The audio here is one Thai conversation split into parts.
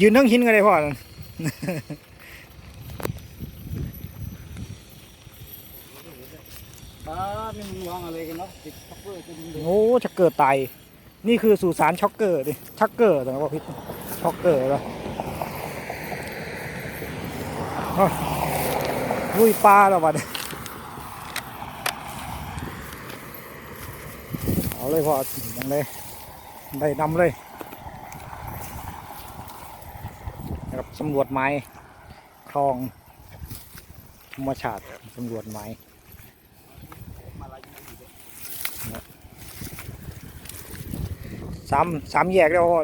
ยืนทั้งหินกันเลยพ่อป้านี่มึงวางอะไรกันเนาะติดช็อปเปอร์จนเลยโอ้ชักเกอร์ตายนี่คือสุสานช็อกเกอร์ดิชักเกอร์แต่ว่าพิษช็อกเกอร์แล้วอ้าวลุยปลาแล้วบัดนี้เอาเลยพ่อยังเลยได้นำเลย นะครับสำรวจไม้คลองธรรมชาติสำรวจไม้สามสามแยกแล้วพ่อ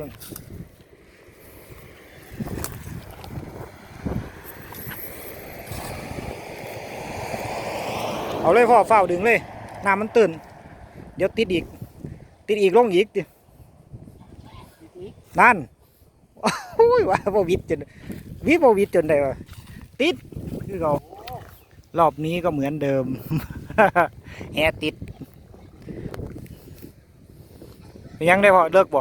เอาเลยพ่อเฝ้าวดึงเลยน้ำมันตื่น เดี๋ยวติดอีก ติดอีกลงอีกดินั่น ยว่าบ่วิดจนวิบ่วิดจนได้วะติดคือเขารอบนี้ก็เหมือนเดิมแฮติด ยังได้พอเลิกบ่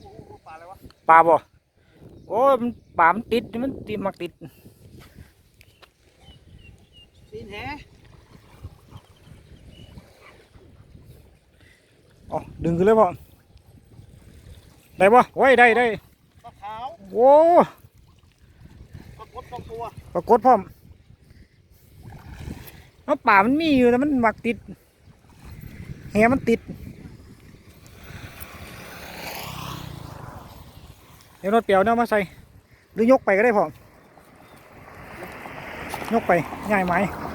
โอ้ปลาอะไรวะปลาบ่โอ้ยมันปลามันติดมันติดมักติดตีนแหอ๋อดึงขึ้นเลยพ่อ ได้บ่โอ้ยได้ได้ปลาขาวโอ้ปลากดสองตัวปรากฏพร้อมเอาป่ามันมีอยู่แต่มันมักติดแหมันติดเดี๋ยวรถเปียวเนี่ยมาใส่หรือยกไปก็ได้พ่อยกไปง่ายไหมป